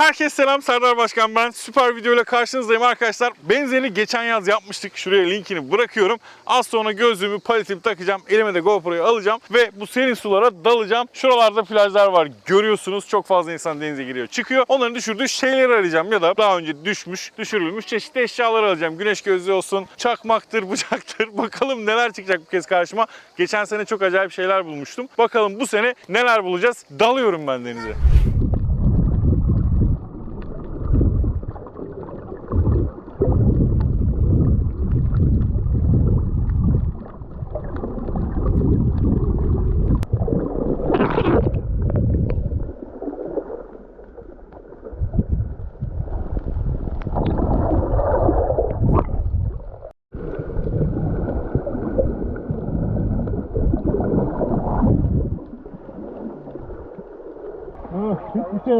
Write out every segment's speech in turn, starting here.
Herkese selam Serdar Başkan ben. Süper videoyla karşınızdayım arkadaşlar. Benzerini geçen yaz yapmıştık. Şuraya linkini bırakıyorum. Az sonra gözlüğümü, paletimi takacağım. Elime de GoPro'yu alacağım ve bu serin sulara dalacağım. Şuralarda plajlar var. Görüyorsunuz çok fazla insan denize giriyor, çıkıyor. Onların düşürdüğü şeyleri arayacağım ya da daha önce düşmüş, düşürülmüş çeşitli eşyalar alacağım. Güneş gözlüğü olsun, çakmaktır, bıçaktır. Bakalım neler çıkacak bu kez karşıma. Geçen sene çok acayip şeyler bulmuştum. Bakalım bu sene neler bulacağız. Dalıyorum ben denize. Hiçbir şey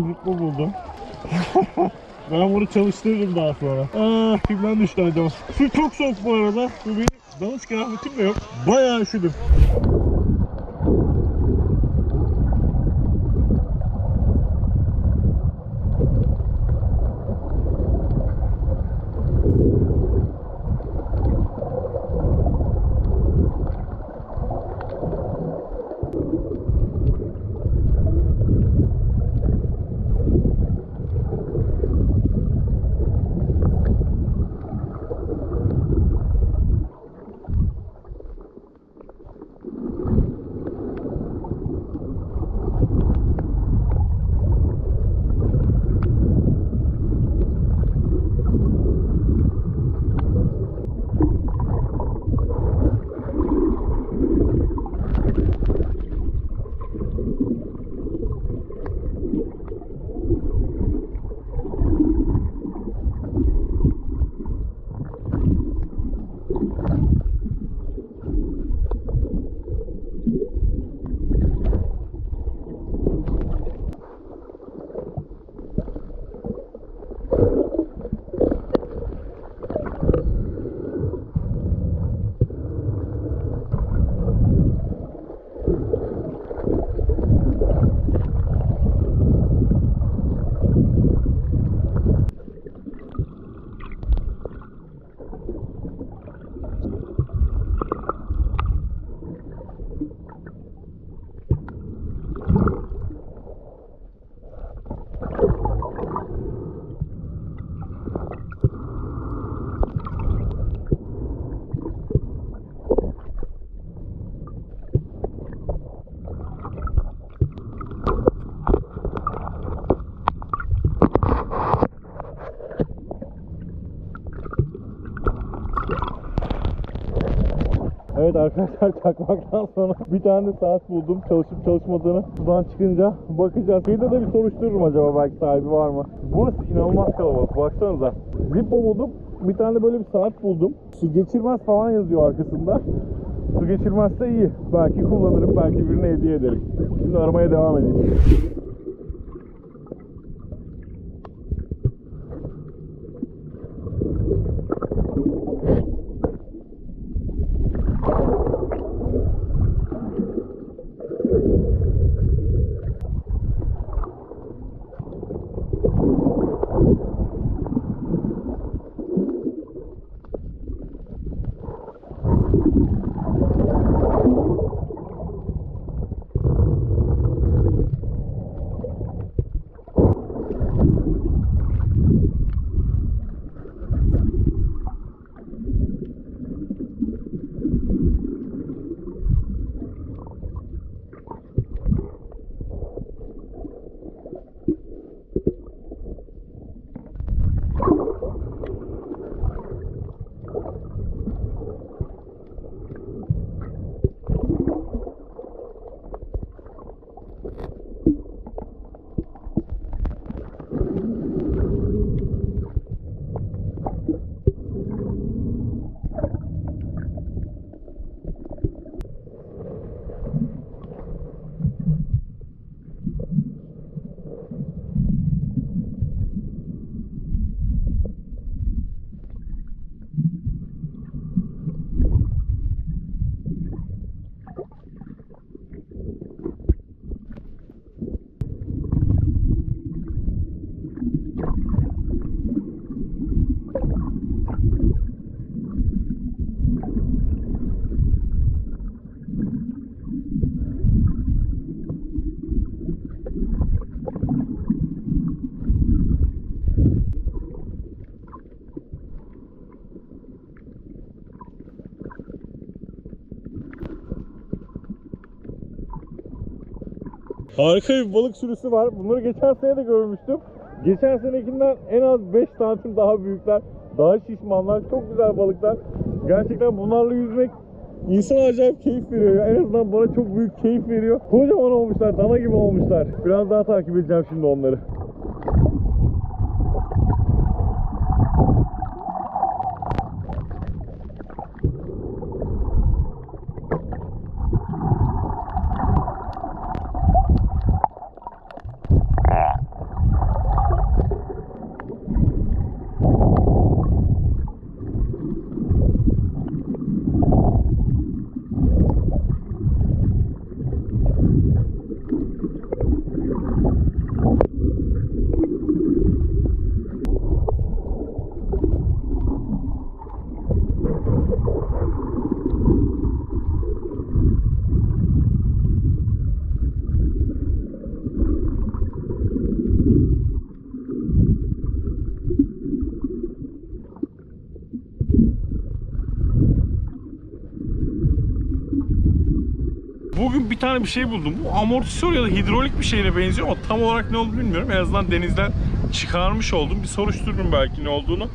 tane buldum. ben bunu çalıştırırım daha sonra. Aa, kimden düştü acaba? Su çok soğuk bu arada. Bu benim dalış kıyafetim de yok. Bayağı üşüdüm. Evet arkadaşlar çakmaktan sonra bir tane saat buldum çalışıp çalışmadığını sudan çıkınca bakacağız. Kıyıda da bir soruştururum acaba belki sahibi var mı? Burası inanılmaz kalabalık baksanıza. Zippo buldum bir tane böyle bir saat buldum. Su geçirmez falan yazıyor arkasında. Su geçirmezse iyi. Belki kullanırım belki birine hediye ederim. Şimdi aramaya devam edeyim. Harika bir balık sürüsü var. Bunları geçen sene de görmüştüm. Geçen senekinden en az 5 santim daha büyükler. Daha şişmanlar. Çok güzel balıklar. Gerçekten bunlarla yüzmek insan acayip keyif veriyor. En azından bana çok büyük keyif veriyor. Kocaman olmuşlar. Dana gibi olmuşlar. Biraz daha takip edeceğim şimdi onları. Bugün bir tane bir şey buldum. Bu amortisör ya da hidrolik bir şeyine benziyor ama tam olarak ne olduğunu bilmiyorum. En azından denizden çıkarmış oldum. Bir soruştururum belki ne olduğunu.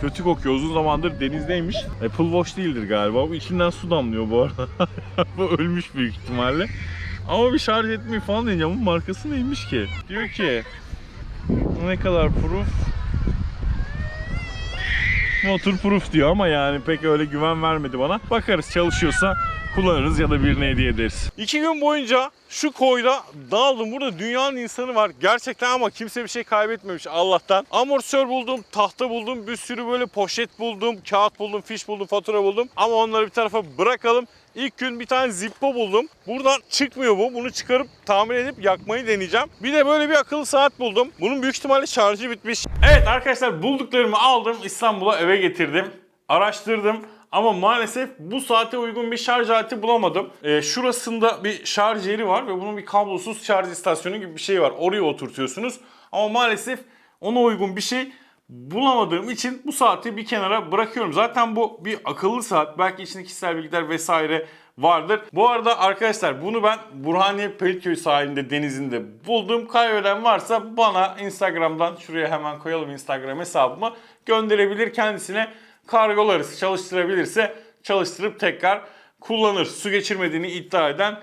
Kötü kokuyor. Uzun zamandır denizdeymiş. Apple Watch değildir galiba. Bu içinden su damlıyor bu arada. bu ölmüş büyük ihtimalle. Ama bir şarj etmeyi falan deneyeceğim. Bunun markası neymiş ki? Diyor ki ne kadar proof? Waterproof diyor ama yani pek öyle güven vermedi bana. Bakarız çalışıyorsa kullanırız ya da birine hediye ederiz. İki gün boyunca şu koyda daldım. Burada dünyanın insanı var. Gerçekten ama kimse bir şey kaybetmemiş Allah'tan. Amortisör buldum, tahta buldum, bir sürü böyle poşet buldum, kağıt buldum, fiş buldum, fatura buldum. Ama onları bir tarafa bırakalım. İlk gün bir tane Zippo buldum. Buradan çıkmıyor bu. Bunu çıkarıp tamir edip yakmayı deneyeceğim. Bir de böyle bir akıllı saat buldum. Bunun büyük ihtimalle şarjı bitmiş. Evet arkadaşlar bulduklarımı aldım. İstanbul'a eve getirdim. Araştırdım. Ama maalesef bu saate uygun bir şarj aleti bulamadım. Ee, şurasında bir şarj yeri var ve bunun bir kablosuz şarj istasyonu gibi bir şey var. Oraya oturtuyorsunuz. Ama maalesef ona uygun bir şey bulamadığım için bu saati bir kenara bırakıyorum. Zaten bu bir akıllı saat. Belki içinde kişisel bilgiler vesaire vardır. Bu arada arkadaşlar bunu ben Burhaniye Pelitköy sahilinde denizinde buldum. Kaybeden varsa bana Instagram'dan şuraya hemen koyalım Instagram hesabıma gönderebilir kendisine kargolarız. Çalıştırabilirse çalıştırıp tekrar kullanır. Su geçirmediğini iddia eden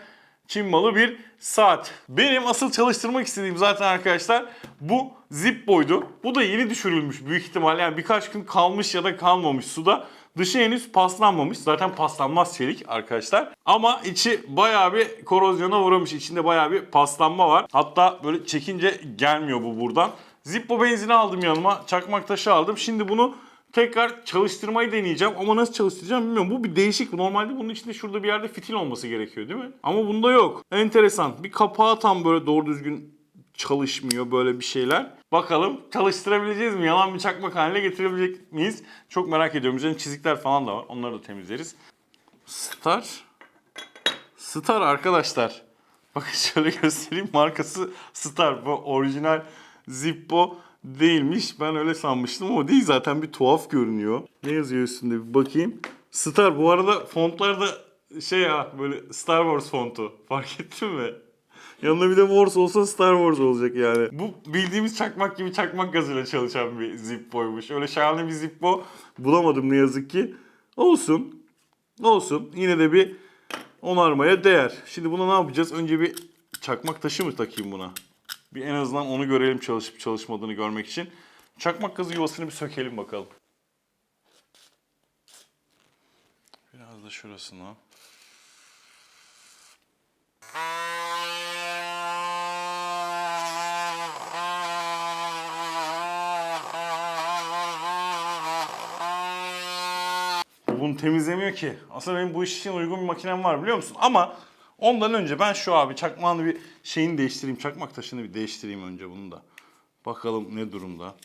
Çin malı bir saat. Benim asıl çalıştırmak istediğim zaten arkadaşlar bu Zippo'ydu. Bu da yeni düşürülmüş büyük ihtimalle. Yani birkaç gün kalmış ya da kalmamış suda. Dışı henüz paslanmamış. Zaten paslanmaz çelik arkadaşlar. Ama içi bayağı bir korozyona uğramış. İçinde bayağı bir paslanma var. Hatta böyle çekince gelmiyor bu buradan. Zippo benzini aldım yanıma. Çakmak taşı aldım. Şimdi bunu tekrar çalıştırmayı deneyeceğim ama nasıl çalıştıracağım bilmiyorum. Bu bir değişik. Normalde bunun içinde şurada bir yerde fitil olması gerekiyor değil mi? Ama bunda yok. Enteresan. Bir kapağı tam böyle doğru düzgün çalışmıyor böyle bir şeyler. Bakalım çalıştırabileceğiz mi? Yalan bir çakmak haline getirebilecek miyiz? Çok merak ediyorum. Üzerinde çizikler falan da var. Onları da temizleriz. Star. Star arkadaşlar. Bakın şöyle göstereyim. Markası Star. Bu orijinal Zippo değilmiş. Ben öyle sanmıştım ama değil zaten bir tuhaf görünüyor. Ne yazıyor üstünde bir bakayım. Star bu arada fontlar da şey ya böyle Star Wars fontu. Fark ettin mi? Yanında bir de Wars olsa Star Wars olacak yani. Bu bildiğimiz çakmak gibi çakmak gazıyla çalışan bir Zippo'ymuş. Öyle şahane bir Zippo bulamadım ne yazık ki. Olsun. Olsun. Yine de bir onarmaya değer. Şimdi buna ne yapacağız? Önce bir çakmak taşı mı takayım buna? Bir en azından onu görelim çalışıp çalışmadığını görmek için. Çakmak gazı yuvasını bir sökelim bakalım. Biraz da şurasına. Bu bunu temizlemiyor ki. Aslında benim bu iş için uygun bir makinem var biliyor musun? Ama ondan önce ben şu abi çakmağını bir şeyini değiştireyim. Çakmak taşını bir değiştireyim önce bunu da. Bakalım ne durumda.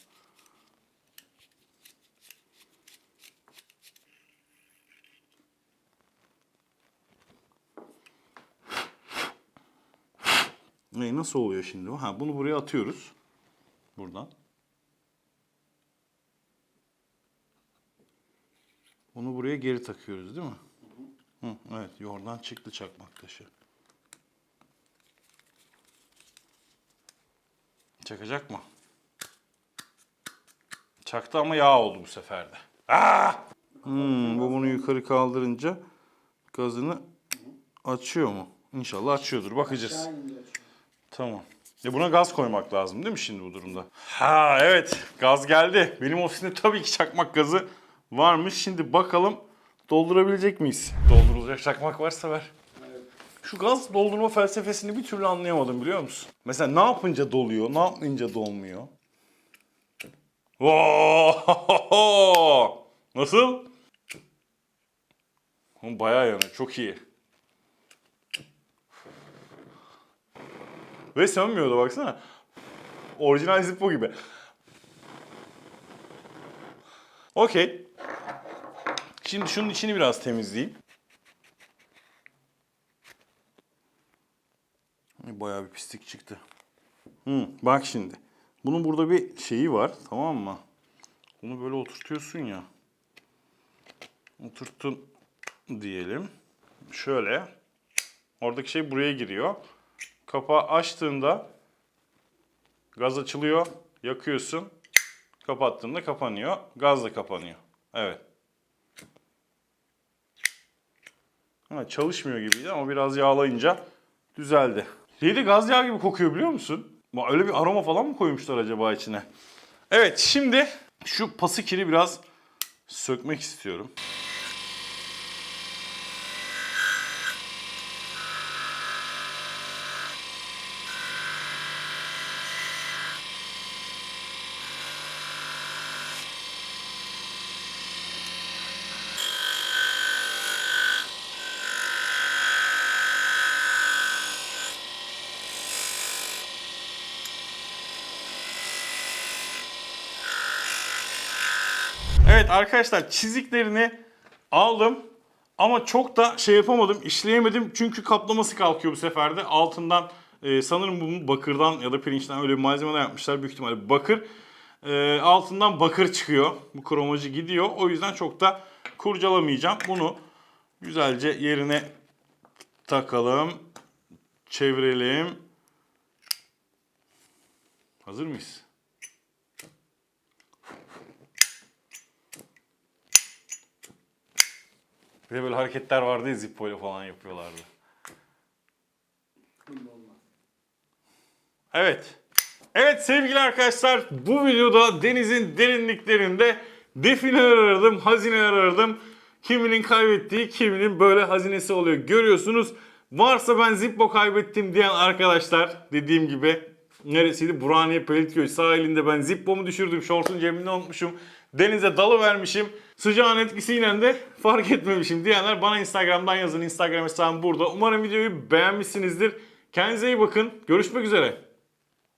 Ne nasıl oluyor şimdi? Ha bunu buraya atıyoruz. Buradan. Bunu buraya geri takıyoruz değil mi? Hı, evet, yordan çıktı çakmak taşı. Çakacak mı? Çaktı ama yağ oldu bu sefer de. Aa! Hmm, bu bunu yukarı kaldırınca gazını açıyor mu? İnşallah açıyordur. Bakacağız. Tamam. Ya buna gaz koymak lazım değil mi şimdi bu durumda? Ha evet gaz geldi. Benim ofisimde tabii ki çakmak gazı varmış. Şimdi bakalım doldurabilecek miyiz? Doldurulacak çakmak varsa ver. Şu gaz doldurma felsefesini bir türlü anlayamadım biliyor musun? Mesela ne yapınca doluyor, ne yapınca dolmuyor? Nasıl? Bayağı yanıyor, çok iyi. Ve sönmüyor da baksana. Orijinal Zippo gibi. Okey. Şimdi şunun içini biraz temizleyeyim. Bayağı bir pislik çıktı. Hı, bak şimdi. Bunun burada bir şeyi var tamam mı? Bunu böyle oturtuyorsun ya. Oturttun diyelim. Şöyle. Oradaki şey buraya giriyor. Kapağı açtığında gaz açılıyor. Yakıyorsun. Kapattığında kapanıyor. Gaz da kapanıyor. Evet. Ha, çalışmıyor gibiydi ama biraz yağlayınca düzeldi. Şey de gaz yağı gibi kokuyor biliyor musun? Öyle bir aroma falan mı koymuşlar acaba içine? Evet şimdi şu pası kiri biraz sökmek istiyorum. Evet arkadaşlar çiziklerini aldım. Ama çok da şey yapamadım, işleyemedim. Çünkü kaplaması kalkıyor bu sefer de. Altından e, sanırım bunu bakırdan ya da pirinçten öyle bir malzemeden yapmışlar. Büyük ihtimalle bakır. E, altından bakır çıkıyor. Bu kromacı gidiyor. O yüzden çok da kurcalamayacağım. Bunu güzelce yerine takalım. Çevirelim. Hazır mıyız? Bir de böyle hareketler vardı ya Zippo ile falan yapıyorlardı. Evet. Evet sevgili arkadaşlar bu videoda denizin derinliklerinde defineler aradım, hazineler aradım. Kiminin kaybettiği, kiminin böyle hazinesi oluyor. Görüyorsunuz. Varsa ben Zippo kaybettim diyen arkadaşlar dediğim gibi neresiydi? Burhaniye Pelitköy sahilinde ben Zippo'mu düşürdüm. Şortun cebinde unutmuşum. Denize dalı vermişim. Sıcağın etkisiyle de fark etmemişim diyenler bana Instagram'dan yazın. Instagram hesabım burada. Umarım videoyu beğenmişsinizdir. Kendinize iyi bakın. Görüşmek üzere.